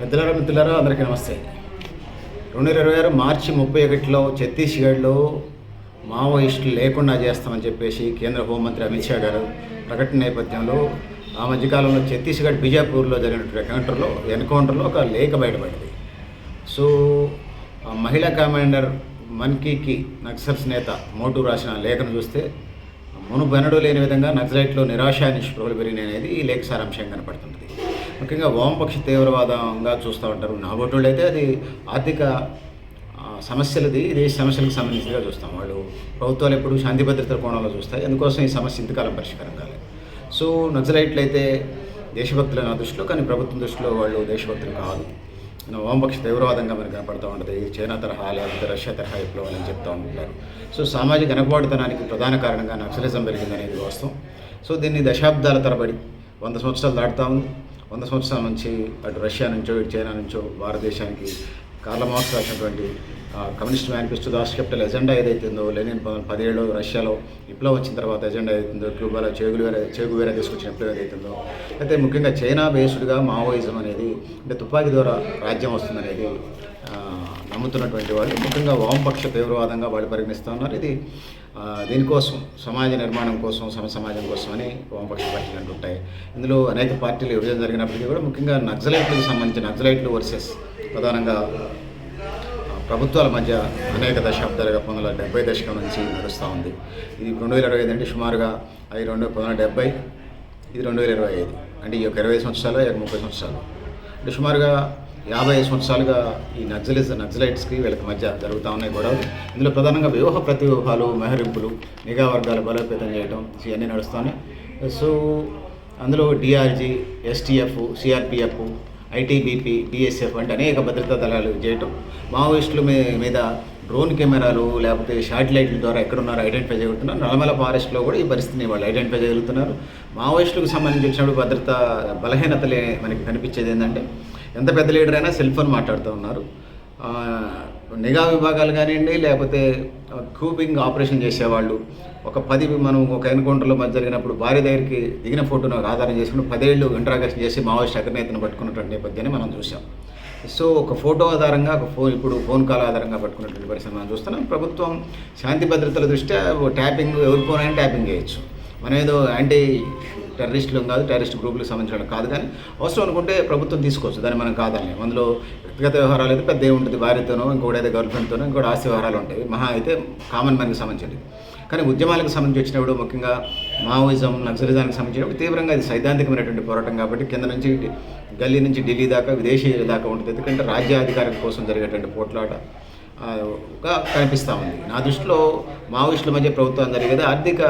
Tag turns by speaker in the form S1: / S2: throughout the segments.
S1: పెద్దలారా మిత్రులారా అందరికీ నమస్తే. రెండు వేల ఇరవై ఆరు మార్చి ముప్పై ఒకటిలో ఛత్తీస్గఢ్లో మావోయిస్టులు లేకుండా చేస్తామని చెప్పేసి కేంద్ర హోంమంత్రి అమిత్ షా గారు ప్రకటన నేపథ్యంలో ఆ మధ్యకాలంలో ఛత్తీస్గఢ్ బిజాపూర్లో జరిగినటువంటి ఎన్కౌంటర్లో ఎన్కౌంటర్లో ఒక లేఖ బయటపడింది. సో ఆ మహిళా కమాండర్ మన్కీకి నక్సల్స్ నేత మోటు రాసిన లేఖను చూస్తే మునుబెనడు లేని విధంగా నక్సలైట్లో నిరాశ నిష్ప్రభులు పెరిగినాయి అనేది ఈ లేఖ సారాంశం కనపడుతుంది. ముఖ్యంగా వామపక్ష తీవ్రవాదంగా చూస్తూ ఉంటారు. నాబోటోళ్ళు అయితే అది ఆర్థిక సమస్యలది దేశ సమస్యలకు సంబంధించినగా చూస్తాం. వాళ్ళు ప్రభుత్వాలు ఎప్పుడు శాంతి భద్రతల కోణంలో చూస్తాయి. అందుకోసం ఈ సమస్య ఇంతకాలం పరిష్కారం కాలేదు సో నక్సలైట్లు అయితే దేశభక్తులు నా దృష్టిలో కానీ ప్రభుత్వం దృష్టిలో వాళ్ళు దేశభక్తులు కాదు. వామపక్ష తీవ్రవాదంగా మనకు కనపడుతూ ఉంటుంది. చైనా తరహా లేకపోతే రష్యా తరహా విప్లవాలు అని చెప్తూ ఉంటారు. సో సామాజిక వెనకబాటుతనానికి ప్రధాన కారణంగా నక్సలిజం పెరిగిందనేది వాస్తవం. సో దీన్ని దశాబ్దాల తరబడి వంద సంవత్సరాలు దాటుతా ఉంది. వంద సంవత్సరాల నుంచి అటు రష్యా నుంచో ఇటు చైనా నుంచో భారతదేశానికి కార్ల మార్క్స్ రాసినటువంటి communist manifesto Das Kapital agenda ఏదైతుందో లెనిన్ పదిహేడు రష్యాలో విప్లవం వచ్చిన తర్వాత ఎజెండా ఏదైతుందో క్యూబాలో చేగులు వేరే చేగు వేరే తీసుకొచ్చిన విప్లవం ఏదైతుందో అయితే ముఖ్యంగా చైనా బేస్డ్గా మావోయిజం అనేది అంటే తుపాకీ ద్వారా రాజ్యం వస్తుందనేది ఆ, నమ్ముతున్నటువంటి వాళ్ళు ముఖ్యంగా వామపక్ష తీవ్రవాదంగా వాళ్ళు పరిగణిస్తూ ఉన్నారు. ఇది దీనికోసం సమాజ నిర్మాణం కోసం సమ సమాజం కోసం అని వామపక్ష పార్టీలు అంటుంటాయి ఇందులో అనేక పార్టీలు విభజన జరిగినప్పటికీ కూడా ముఖ్యంగా నక్సలైట్లకు సంబంధించిన నక్సలైట్లు వర్సెస్ ప్రధానంగా ప్రభుత్వాల మధ్య అనేక దశాబ్దాలుగా పంతొమ్మిది వందల డెబ్బై దశకం నుంచి నడుస్తూ ఉంది. ఇది రెండు వేల ఇరవై ఐదు అంటే సుమారుగా అవి రెండు పంతొమ్మిది వందల డెబ్బై ఇది రెండు వేల ఇరవై ఐదు. అంటే ఈ యొక్క ఇరవై సంవత్సరాలు ఈ యొక్క ముప్పై సంవత్సరాలు. అంటే సుమారుగా యాభై ఐదు సంవత్సరాలుగా ఈ నక్సలిస్ నక్సలైట్స్కి వీళ్ళకి మధ్య జరుగుతూ ఉన్నాయి గొడవలు. ఇందులో ప్రధానంగా వ్యూహ ప్రతివ్యూహాలు మెహరింపులు నిఘా వర్గాలు బలోపేతం చేయడం ఇవన్నీ నడుస్తున్నాయి సో అందులో DRG STF CRPF ITBP BSF వంటి అనేక భద్రతా దళాలు చేయటం. మావోయిస్టుల మీ- మీద డ్రోన్ కెమెరాలు లేకపోతే శాటిలైట్ల ద్వారా ఎక్కడున్నారో ఐడెంటిఫై చేయగలుగుతున్నారు నల్లమల ఫారెస్ట్లో కూడా ఈ పరిస్థితిని వాళ్ళు ఐడెంటిఫై చేయగలుగుతున్నారు. మావోయిస్టులకు సంబంధించి వచ్చినప్పుడు భద్రత బలహీనతలే మనకి కనిపించేది ఏంటంటే ఎంత పెద్ద లీడర్ అయినా సెల్ ఫోన్ మాట్లాడుతూ ఉన్నారు. నిఘా విభాగాలు కానివ్వండి లేకపోతే కూపింగ్ ఆపరేషన్ చేసేవాళ్ళు. ఒక పది మనం ఒక ఎన్కౌంటర్లో మధ్య జరిగినప్పుడు భార్య దగ్గరికి దిగిన ఫోటోను ఆధారం చేసుకుని పదేళ్ళు ఇంట్రాగేషన్ చేసి మావోయిస్ట్ అగ్రనేతను పట్టుకున్నటువంటి నేపథ్యాన్ని మనం చూసాం సో ఒక ఫోటో ఆధారంగా ఒక ఫోన్ ఇప్పుడు ఫోన్ కాల్ ఆధారంగా పట్టుకున్నటువంటి పరిస్థితి మనం చూస్తున్నాం. ప్రభుత్వం శాంతి భద్రతల దృష్ట్యా ట్యాపింగ్ ఎవరి ఫోన్ అయినా ట్యాపింగ్ చేయొచ్చు. మనం ఏదో యాంటీ టెర్రరిస్టులు కాదు టెర్రరిస్ట్ గ్రూపులకు సంబంధించిన కాదు కానీ అవసరం అనుకుంటే ప్రభుత్వం తీసుకోవచ్చు. దాన్ని మనం కాదని అందులో వ్యక్తిగత వ్యవహారాలు అయితే పెద్ద ఉంటుంది భార్యతోనో ఇంకోటి అయితే గర్ల్ఫ్రెండ్తోనో ఇంకోటి ఆస్తి వ్యవహారాలు ఉంటాయి. మహా అయితే కామన్ మ్యాన్కి సంబంధించింది కానీ ఉద్యమాలకు సంబంధించి వచ్చినప్పుడు ముఖ్యంగా మావోయిజం నక్సలిజానికి సంబంధించినప్పుడు తీవ్రంగా ఇది సైద్ధాంతికమైనటువంటి పోరాటం కాబట్టి కింద నుంచి గల్లీ నుంచి ఢిల్లీ దాకా విదేశీ దాకా ఉంటుంది. ఎందుకంటే రాజ్యాధికారం కోసం జరిగేటువంటి పోట్లాట గా కనిపిస్తూ ఉంది. నా దృష్టిలో మావోయిస్టుల మధ్య ప్రభుత్వం జరిగేది ఆర్థిక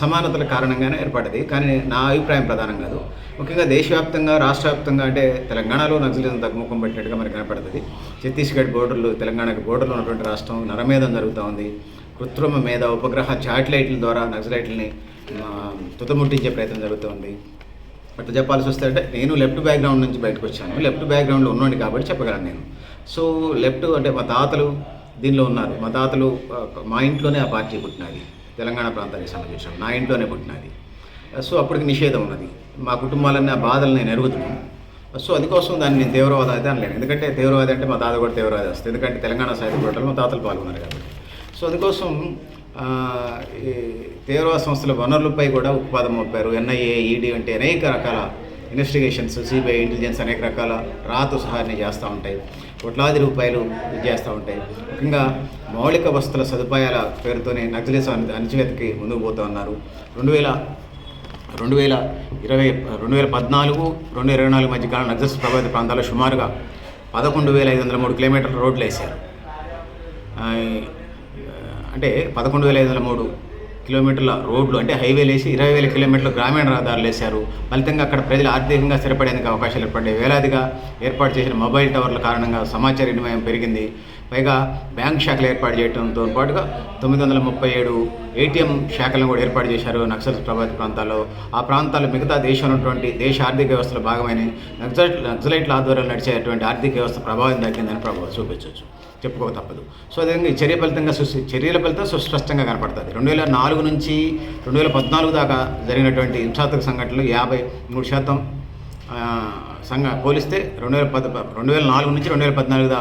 S1: సమానతల కారణంగానే ఏర్పడింది కానీ నా అభిప్రాయం ప్రధానం కాదు. ముఖ్యంగా దేశవ్యాప్తంగా రాష్ట్ర వ్యాప్తంగా అంటే తెలంగాణలో నక్సలిజం తగ్గుముఖం పెట్టినట్టుగా మనకు కనపడుతుంది. ఛత్తీస్గఢ్ బోర్డర్లు తెలంగాణకు బోర్డర్లో ఉన్నటువంటి రాష్ట్రం నరమేధం జరుగుతూ ఉంది. కృత్రిమ మీద ఉపగ్రహ శాటిలైట్ల ద్వారా నక్సలైట్లని ఆ, తుదముట్టించే ప్రయత్నం జరుగుతుంది అట్లా చెప్పాల్సి వస్తే అంటే నేను లెఫ్ట్ బ్యాక్గ్రౌండ్ నుంచి బయటకు వచ్చాను. లెఫ్ట్ బ్యాక్గ్రౌండ్లో ఉన్నాను కాబట్టి చెప్పగలను నేను. సో లెఫ్ట్ అంటే మా తాతలు దీనిలో ఉన్నారు. మా తాతలు మా ఇంట్లోనే ఆ పార్టీ పుట్టినది. తెలంగాణ ప్రాంతానికి సంబంధించిన నా ఇంట్లోనే పుట్టినది. సో అప్పటికి నిషేధం ఉన్నది. మా కుటుంబాలన్నీ ఆ బాధలు నేను ఎరుగుతున్నాను సో అందుకోసం దాన్ని నేను తీవ్రవాద అయితే అనలేను ఎందుకంటే తీవ్రవాది అంటే మా తాత కూడా తీవ్రవాది వస్తుంది ఎందుకంటే తెలంగాణ సాహిత్య పోరాటంలో మా తాతలు పాల్గొన్నారు కాబట్టి. సో అందుకోసం ఈ తీవ్రవాద సంస్థల వనరులపై కూడా ఉత్పాదం మోపారు. ఎన్ఐఏ ఈడీ అంటే అనేక రకాల ఇన్వెస్టిగేషన్స్ సిబిఐ ఇంటెలిజెన్స్ అనేక రకాల రాతు సహాయాన్ని చేస్తూ ఉంటాయి. కోట్లాది రూపాయలు ఇది చేస్తూ ఉంటాయి. ముఖ్యంగా మౌలిక వస్తుల సదుపాయాల పేరుతోనే నక్సలిజం అణచివేతకి ముందుకు పోతూ ఉన్నారు. రెండు వేల రెండు వేల ఇరవై రెండు వేల పద్నాలుగు రెండు ఇరవై నాలుగు మధ్య కాలం నక్సల్స్ ప్రభావిత ప్రాంతాల్లో సుమారుగా పదకొండు వేల ఐదు వందల మూడు కిలోమీటర్ల రోడ్లు వేశారు. అంటే పదకొండు వేల ఐదు వందల మూడు కిలోమీటర్ల రోడ్లు అంటే హైవేలు వేసి ఇరవై వేల కిలోమీటర్ల గ్రామీణ రహదారులు వేశారు. ఫలితంగా అక్కడ ప్రజలు ఆర్థికంగా స్థిరపడేందుకు అవకాశాలు ఏర్పడ్డాయి. వేలాదిగా ఏర్పాటు చేసిన మొబైల్ టవర్ల కారణంగా సమాచార వినిమయం పెరిగింది. పైగా బ్యాంక్ శాఖలు ఏర్పాటు చేయడంతో పాటుగా తొమ్మిది వందల ముప్పై ఏడు ఏటీఎం శాఖలను కూడా ఏర్పాటు చేశారు నక్సల్ ప్రభావిత ప్రాంతాల్లో. ఆ ప్రాంతాలు మిగతా దేశంలో ఉన్నటువంటి దేశ ఆర్థిక వ్యవస్థలో భాగమైన నక్సలైట్ నక్సలైట్ల ఆధ్వర్యంలో నడిచేటువంటి ఆర్థిక వ్యవస్థ ప్రభావం తగ్గిందని ప్రభావం చూపించవచ్చు. చెప్పుకోక తప్పదు. సో అదేవిధంగా ఈ చర్య ఫలితంగా చర్యల ఫలితం సుస్పష్టంగా కనపడుతుంది. రెండు వేల నాలుగు నుంచి రెండు వేల పద్నాలుగు దాకా జరిగినటువంటి హింసాత్మక సంఘటనలు యాభై మూడు శాతం సంఘ పోలిస్తే రెండు వేల పద్ రెండు వేల నాలుగు నుంచి రెండు వేల పద్నాలుగు దా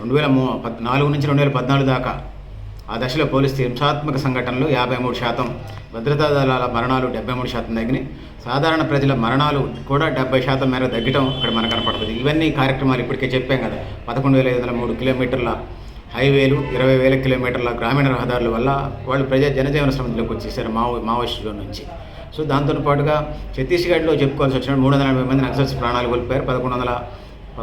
S1: రెండు వేల మూ పద్ నాలుగు నుంచి రెండు వేల పద్నాలుగు దాకా ఆ దశలో పోలిస్తే హింసాత్మక సంఘటనలు యాభై మూడు శాతం భద్రతా దళాల మరణాలు డెబ్బై మూడు శాతం తగ్గినాయి. సాధారణ ప్రజల మరణాలు కూడా డెబ్బై శాతం మేర తగ్గటం ఇక్కడ మనకు కనపడుతుంది. ఇవన్నీ కార్యక్రమాలు ఇప్పటికే చెప్పాం కదా. పదకొండు వేల ఐదు వందల మూడు కిలోమీటర్ల హైవేలు ఇరవై వేల కిలోమీటర్ల గ్రామీణ రహదారుల వల్ల వాళ్ళు ప్రజా జనజీవన శ్రమంలోకి వచ్చేసారు మావో మావోయిస్టుల నుంచి. సో దాంతో పాటుగా ఛత్తీస్గఢ్లో చెప్పుకోవాల్సి వచ్చిన మూడు వందల ఎనభై మంది నక్సల్స్ ప్రాణాలు కోల్పోయారు. పదకొండు వందల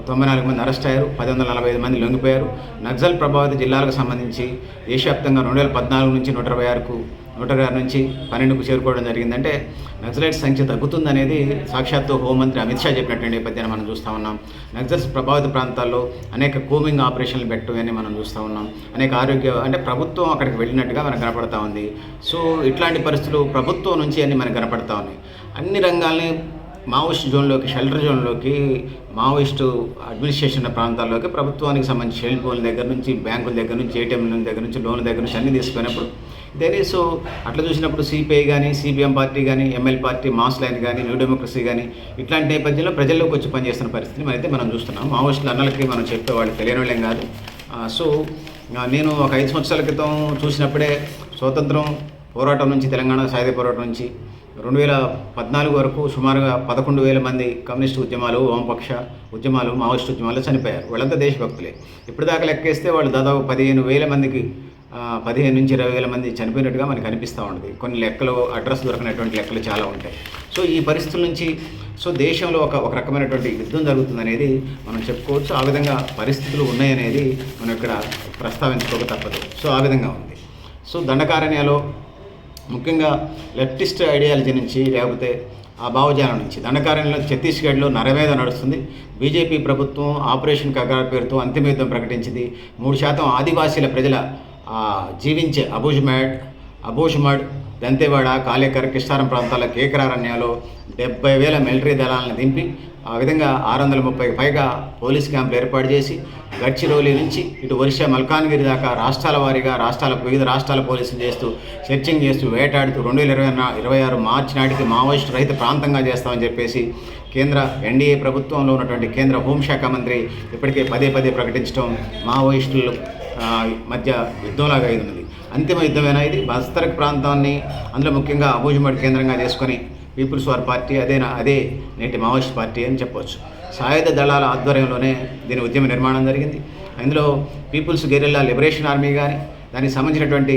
S1: తొంభై నాలుగు మంది అరెస్ట్ అయ్యారు పది వందల నలభై ఐదు మంది లొంగిపోయారు. నక్సల్ ప్రభావిత జిల్లాలకు సంబంధించి దేశవ్యాప్తంగా రెండు వేల పద్నాలుగు నుంచి నూట ఇరవై ఆరుకు నూట ఇరవై ఆరు నుంచి పన్నెండుకు చేరుకోవడం జరిగిందంటే నక్సలైట్ సంఖ్య తగ్గుతుందనేది సాక్షాత్తు హోంమంత్రి అమిత్ షా చెప్పినటువంటి నేపథ్యాన్ని మనం చూస్తూ ఉన్నాం. నక్సల్స్ ప్రభావిత ప్రాంతాల్లో అనేక కూమింగ్ ఆపరేషన్లు పెట్టడం మనం చూస్తూ ఉన్నాం. అనేక ఆరోగ్య అంటే ప్రభుత్వం అక్కడికి వెళ్ళినట్టుగా మనకు కనపడతా ఉంది. సో ఇట్లాంటి పరిస్థితులు ప్రభుత్వం నుంచి అన్ని మనకు కనపడతా ఉన్నాయి. అన్ని రంగాల్ని మావోయిస్ట్ జోన్లోకి షెల్టర్ జోన్లోకి మావోయిస్టు అడ్మినిస్ట్రేషన్ ప్రాంతాల్లోకి ప్రభుత్వానికి సంబంధించి షెల్ దగ్గర నుంచి బ్యాంకుల దగ్గర నుంచి ఏటీఎంల దగ్గర నుంచి లోన్ల దగ్గర నుంచి అన్ని తీసుకునేప్పుడు దేర్ సో అట్లా చూసినప్పుడు సిపిఐ కానీ సిపిఎం పార్టీ కానీ ఎంఎల్ పార్టీ మాస్ లైన్ కానీ న్యూ డెమోక్రసీ కానీ ఇట్లాంటి నేపథ్యంలో ప్రజల్లోకి వచ్చి పనిచేస్తున్న పరిస్థితిని మనైతే మనం చూస్తున్నాం. మావోయిస్టులు అన్నలకి మనం చెప్పేవాళ్ళు తెలియని వాళ్ళేం కాదు. సో నేను ఒక ఐదు సంవత్సరాల క్రితం చూసినప్పుడే స్వాతంత్రం పోరాటం నుంచి తెలంగాణ సాయుధ పోరాటం నుంచి రెండు వేల పద్నాలుగు వరకు సుమారుగా పదకొండు వేల మంది కమ్యూనిస్ట్ ఉద్యమాలు వామపక్ష ఉద్యమాలు మావోయిస్ట్ ఉద్యమాలు చనిపోయారు. వాళ్ళంతా దేశభక్తులే. ఇప్పుడు దాకా లెక్కేస్తే వాళ్ళు దాదాపు పదిహేను వేల మందికి పదిహేను నుంచి ఇరవై వేల మంది చనిపోయినట్టుగా మనకు అనిపిస్తూ ఉంటుంది. కొన్ని లెక్కలు అడ్రస్ దొరకనటువంటి లెక్కలు చాలా ఉంటాయి. సో ఈ పరిస్థితుల నుంచి సో దేశంలో ఒక ఒక రకమైనటువంటి యుద్ధం జరుగుతుందనేది మనం చెప్పుకోవచ్చు. ఆ విధంగా పరిస్థితులు ఉన్నాయనేది మనం ఇక్కడ ప్రస్తావించుకోక తప్పదు. సో ఆ విధంగా ఉంది. సో దండకారణ్యాలో ముఖ్యంగా లెఫ్టిస్ట్ ఐడియాలజీ నుంచి లేకపోతే ఆ భావజాలం నుంచి. దండకారణ్యంలో ఛత్తీస్గఢ్లో నరమేధ నడుస్తుంది. బీజేపీ ప్రభుత్వం ఆపరేషన్ కగార్ పేరుతో అంతిమయుద్ధం ప్రకటించింది. మూడు శాతం ఆదివాసీల ప్రజల జీవించే అబూజ్మాడ్ అబూజ్మాడ్ దంతేవాడ కాలేకర్ కిష్టారం ప్రాంతాల కేకరారణ్యాలో డెబ్బై వేల మిలిటరీ దళాలను దింపి ఆ విధంగా ఆరు వందల ముప్పై పైగా పోలీస్ క్యాంపులు ఏర్పాటు చేసి గడ్చిరోలి నుంచి ఇటు ఒరిస్సా మల్కాన్గిరి దాకా రాష్ట్రాల వారీగా రాష్ట్రాల వివిధ రాష్ట్రాల పోలీసులు చేస్తూ సెర్చింగ్ చేస్తూ వేటాడుతూ రెండు వేల ఇరవై ఇరవై ఆరు మార్చి నాటికి మావోయిస్టు రహిత ప్రాంతంగా చేస్తామని చెప్పేసి కేంద్ర ఎన్డీఏ ప్రభుత్వంలో ఉన్నటువంటి కేంద్ర హోంశాఖ మంత్రి ఇప్పటికే పదే పదే ప్రకటించడం మావోయిస్టులు మధ్య యుద్ధంలాగా అయి ఉన్నది అంతిమ యుద్ధమేనా ఇది? బస్తరక్ ప్రాంతాన్ని అందులో ముఖ్యంగా అబూజుమడ్ కేంద్రంగా చేసుకొని పీపుల్స్ వార్ పార్టీ అదే అదే నేటి మావోయిస్ట్ పార్టీ అని చెప్పవచ్చు సాయుధ దళాల ఆధ్వర్యంలోనే దీని ఉద్యమ నిర్మాణం జరిగింది. అందులో పీపుల్స్ గెరిల్లా లిబరేషన్ ఆర్మీ కానీ దానికి సంబంధించినటువంటి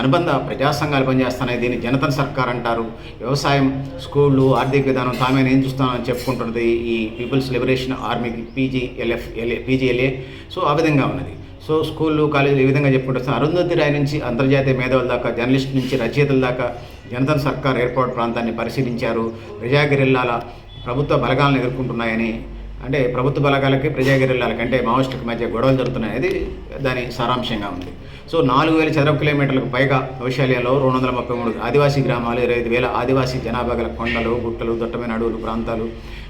S1: అనుబంధ ప్రజా సంఘాలు పనిచేస్తున్నాయి. దీన్ని జనతన్ సర్కార్ అంటారు. వ్యవసాయం స్కూళ్ళు ఆర్థిక విధానం తామే నేను చూస్తానని చెప్పుకుంటున్నది ఈ people's liberation army PGLF LA PGLA so ఆ విధంగా ఉన్నది. సో స్కూళ్ళు కాలేజీలు ఈ విధంగా చెప్పుకుంటున్నాం అరుంధతి రాయ్ నుంచి అంతర్జాతీయ మేధావుల దాకా జర్నలిస్ట్ నుంచి రచయితల దాకా జనతన్ సర్కార్ ఏర్పాటు ప్రాంతాన్ని పరిశీలించారు. ప్రజాగిరిల్లాల ప్రభుత్వ బలగాలను ఎదుర్కొంటున్నాయని అంటే ప్రభుత్వ బలగాలకి ప్రజాగిరిల్లాలకి అంటే మావోయిస్టులకు మధ్య గొడవలు జరుగుతున్నాయి. అది దాని సారాంశంగా ఉంది. సో నాలుగు వేల చదరపు కిలోమీటర్లకు పైగా వైశాల్యంలో రెండు వందల ముప్పై మూడు ఆదివాసీ గ్రామాలు ఇరవై ఐదు వేల ఆదివాసీ జనాభా గల కొండలు గుట్టలు దట్టమైన అడవులు ప్రాంతాలు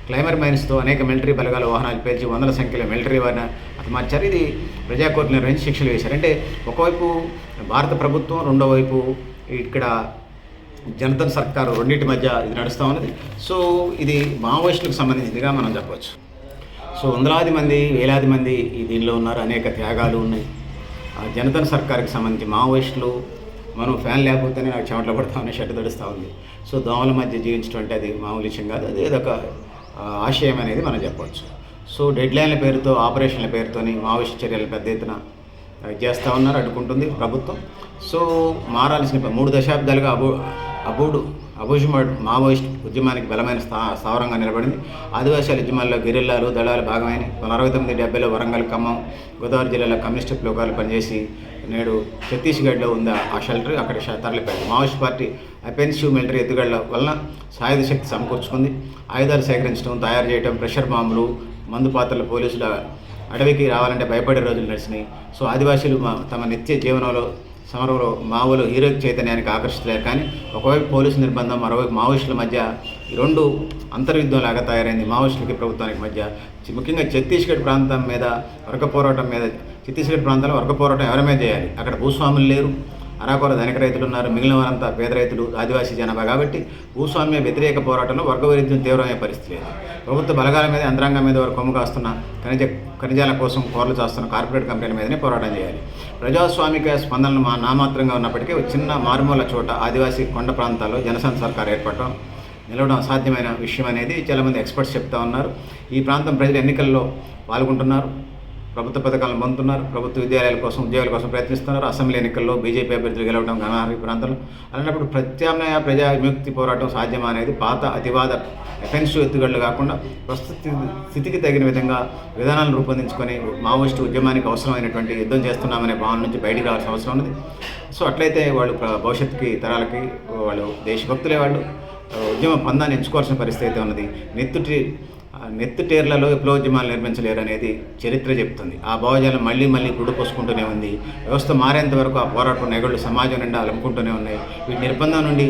S1: క్లైమర్ మైన్స్తో అనేక మిలిటరీ బలగాల వాహనాలు పేర్చి వందల సంఖ్యలో మిలిటరీ వారిన హతమార్చారు ఇది ప్రజాకోర్టు నిర్వహించి శిక్షలు వేశారు. అంటే ఒకవైపు భారత ప్రభుత్వం రెండో వైపు ఇక్కడ జనతన్ సర్కారు రెండింటి మధ్య ఇది నడుస్తూ ఉన్నది. సో ఇది మావోయిస్టులకు సంబంధించిందిగా మనం చెప్పవచ్చు. సో వందలాది మంది వేలాది మంది ఈ దీనిలో ఉన్నారు. అనేక త్యాగాలు ఉన్నాయి. ఆ జనతన్ సర్కార్కి సంబంధించి మావోయిస్టులు మనం ఫ్యాన్ లేకపోతేనే నాకు చెమటలు పడతా ఉన్నాయి షర్ట్ తడుస్తూ ఉంది. సో దోమల మధ్య జీవించడం అంటే అది మామూలు విషయం కాదు. అది ఏదొక ఆశయం అనేది మనం చెప్పవచ్చు. సో డెడ్లైన్ల పేరుతో ఆపరేషన్ల పేరుతోని మావోయిస్ట్ చర్యలు పెద్ద ఎత్తున చేస్తూ ఉన్నారు అడ్డుకుంటుంది ప్రభుత్వం. సో మారాల్సిన మూడు దశాబ్దాలుగా అబూ అబూడు అబూజుమడ్ మావోయిస్ట్ ఉద్యమానికి బలమైన స్థా స్థావరంగా నిలబడింది. ఆదివాసీల ఉద్యమాల్లో గిరిల్లాలు దళాలు భాగమైన అరవై తొమ్మిది డెబ్బైలో వరంగల్ ఖమ్మం గోదావరి జిల్లాలో కమ్యూనిస్టు ప్లోకాలు పనిచేసి నేడు ఛత్తీస్గఢ్లో ఉంది ఆ షెల్టర్. అక్కడ తరలిపోయింది. మావోయిస్ట్ పార్టీ అపెన్సివ్ మిలిటరీ ఎత్తుగడల వలన సాయుధ శక్తి సమకూర్చుకుంది. ఆయుధాలు సేకరించడం తయారు చేయడం ప్రెషర్ బాంబులు మందు పాత్రలు పోలీసుల అడవికి రావాలంటే భయపడే రోజులు నడిచినాయి. సో ఆదివాసీలు మా- తమ నిత్య జీవనంలో సమరంలో మావోలు హీరో చైతన్యానికి ఆకర్షితులేరు కానీ ఒకవైపు పోలీసు నిర్బంధం మరోవైపు మావోయిస్టుల మధ్య ఈ రెండు అంతర్యుద్ధం లాగా తయారైంది మావోయిస్టులకి ప్రభుత్వానికి మధ్య. ముఖ్యంగా ఛత్తీస్గఢ్ ప్రాంతం మీద వర్గ పోరాటం మీద ఛత్తీస్గఢ్ ప్రాంతంలో వర్గ పోరాటం ఎవరి మీద చేయాలి? అక్కడ భూస్వాములు లేరు. అరాకొర ధనిక రైతులు ఉన్నారు. మిగిలిన వారంతా పేద రైతులు ఆదివాసీ జనాభా కాబట్టి భూస్వామ్య వ్యతిరేక పోరాటంలో వర్గ వైరుధ్యం తీవ్రమైన పరిస్థితి లేదు. ప్రభుత్వ బలగాల మీద యంత్రాంగం మీద వారు కొమ్ము కాస్తున్న ఖనిజ ఖనిజాల కోసం కోరలు చేస్తున్న కార్పొరేట్ కంపెనీల మీదనే పోరాటం చేయాలి. ప్రజాస్వామిక స్పందనలు మా నామాత్రంగా ఉన్నప్పటికీ చిన్న మారుమూల చోట ఆదివాసీ కొండ ప్రాంతాల్లో జనసంఘ సర్కార్ ఏర్పడటం నిలవడం అసాధ్యమైన విషయం అనేది చాలామంది ఎక్స్పర్ట్స్ చెప్తా ఉన్నారు. ఈ ప్రాంతం ప్రజలు ఎన్నికల్లో పాల్గొంటున్నారు. ప్రభుత్వ పథకాలను పొందుతున్నారు. ప్రభుత్వ విద్యాలయాల కోసం ఉద్యోగాల కోసం ప్రయత్నిస్తున్నారు. అసెంబ్లీ ఎన్నికల్లో బీజేపీ అభ్యర్థులు గెలవడం గణహారీ ప్రాంతంలో. అలాంటప్పుడు ప్రత్యామ్నాయ ప్రజా విముక్తి పోరాటం సాధ్యమా అనేది పాత అతివాద ఎఫెన్సివ్ ఎత్తుగడలు కాకుండా ప్రస్తుత స్థితికి తగిన విధంగా విధానాలను రూపొందించుకొని మావోయిస్టు ఉద్యమానికి అవసరమైనటువంటి యుద్ధం చేస్తున్నామనే భావన నుంచి బయటికి రావాల్సిన అవసరం ఉన్నది. సో అట్లయితే వాళ్ళు భవిష్యత్తుకి తరాలకి వాళ్ళు దేశభక్తులే వాళ్ళు. ఉద్యమ పందాన్ని ఎంచుకోవాల్సిన పరిస్థితి అయితే ఉన్నది. నెత్తుటి నెత్తుటేర్లలో విప్లవోద్యమాలు నిర్మించలేరు అనేది చరిత్ర చెప్తుంది. ఆ భావజాలం మళ్ళీ మళ్ళీ గుడిపోసుకుంటూనే ఉంది. వ్యవస్థ మారేంత వరకు ఆ పోరాటం నెగళ్ళు సమాజం నిండా అలుముకుంటూనే ఉన్నాయి. వీటి నిర్బంధం నుండి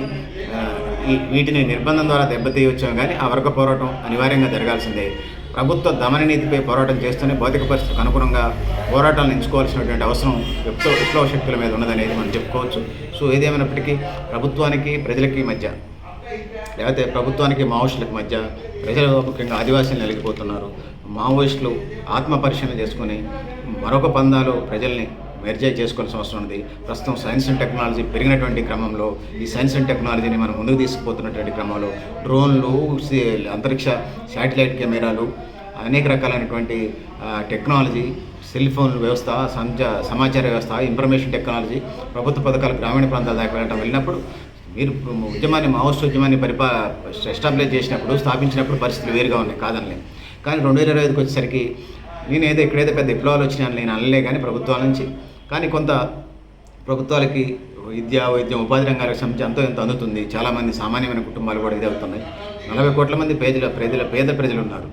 S1: వీటిని నిర్బంధం ద్వారా దెబ్బతీయవచ్చాం కానీ ఆ వర్గ పోరాటం అనివార్యంగా జరగాల్సిందే. ప్రభుత్వ దమన నీతిపై పోరాటం చేస్తూనే భౌతిక పరిస్థితికి అనుగుణంగా పోరాటాలను ఎంచుకోవాల్సినటువంటి అవసరం విప్లవ విప్లవ శక్తుల మీద ఉన్నదనేది మనం చెప్పుకోవచ్చు. సో ఏదేమైనప్పటికీ ప్రభుత్వానికి ప్రజలకి మధ్య లేకపోతే ప్రభుత్వానికి మావోయిస్టులకు మధ్య ప్రజలు ముఖ్యంగా ఆదివాసీలు నలిగిపోతున్నారు. మావోయిస్టులు ఆత్మ పరిశీలన మరొక పందాలు ప్రజల్ని మెర్జై చేసుకోవాల్సిన అవసరం ఉంది ప్రస్తుతం సైన్స్ అండ్ టెక్నాలజీ పెరిగినటువంటి క్రమంలో ఈ సైన్స్ అండ్ టెక్నాలజీని మనం ముందుకు తీసుకుపోతున్నటువంటి క్రమంలో డ్రోన్లు అంతరిక్ష శాటిలైట్ కెమెరాలు అనేక రకాలైనటువంటి టెక్నాలజీ సెల్ ఫోన్ వ్యవస్థ సంచ సమాచార వ్యవస్థ ఇన్ఫర్మేషన్ టెక్నాలజీ ప్రభుత్వ పథకాలు గ్రామీణ ప్రాంతాల దాకా వెళ్ళటం వెళ్ళినప్పుడు మీరు ఉద్యమాన్ని మావోస్ట్ ఉద్యమాన్ని పరిపా ఎస్టాబ్లిష్ చేసినప్పుడు స్థాపించినప్పుడు పరిస్థితులు వేరుగా ఉన్నాయి కాదనలే. కానీ రెండు వేల ఇరవై ఐదుకి వచ్చేసరికి నేను ఏదో ఎక్కడైతే పెద్ద విప్లవాలు వచ్చినాయని నేను అనలే కానీ ప్రభుత్వాల నుంచి. కానీ కొంత ప్రభుత్వాలకి విద్య వైద్యం ఉపాధి రంగాలకు సంబంధించి ఎంతో ఎంత అందుతుంది. చాలామంది సామాన్యమైన కుటుంబాలు కూడా ఇది అవుతున్నాయి. నలభై కోట్ల మంది పేదల ప్రజల పేద ప్రజలు ఉన్నారు.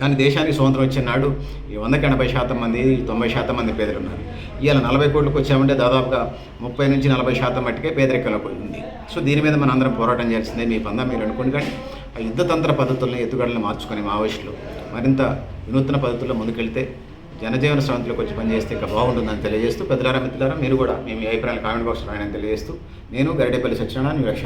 S1: కానీ దేశానికి స్వతంత్రం వచ్చిన నాడు ఈ వందకి ఎనభై శాతం మంది తొంభై శాతం మంది పేదలు ఉన్నారు ఇవాళ నలభై కోట్లకు వచ్చామంటే దాదాపుగా ముప్పై నుంచి నలభై శాతం మట్టుకే పేదరికంలోకి ఉంది సో దీని మీద మనం అందరం పోరాటం చేయాల్సిందే. మీ పందా మీరు అనుకోండి కానీ ఆ యుద్ధతంత్ర పద్ధతుల్ని ఎత్తుగడలను మార్చుకొని మావోయిస్టులు మరింత వినూత్న పద్ధతుల్లో ముందుకెళ్తే జనజీవన స్రవంతిలోకి వచ్చి పనిచేస్తే ఇంకా బాగుంటుందని తెలియజేస్తూ పెద్దలారా మిత్రులారా మీరు కూడా మీ అభిప్రాయాలు కామెంట్ బాక్స్ రాయని తెలియజేస్తూ నేను గరిడేపల్లి సత్యనారాయణ వివేక్ష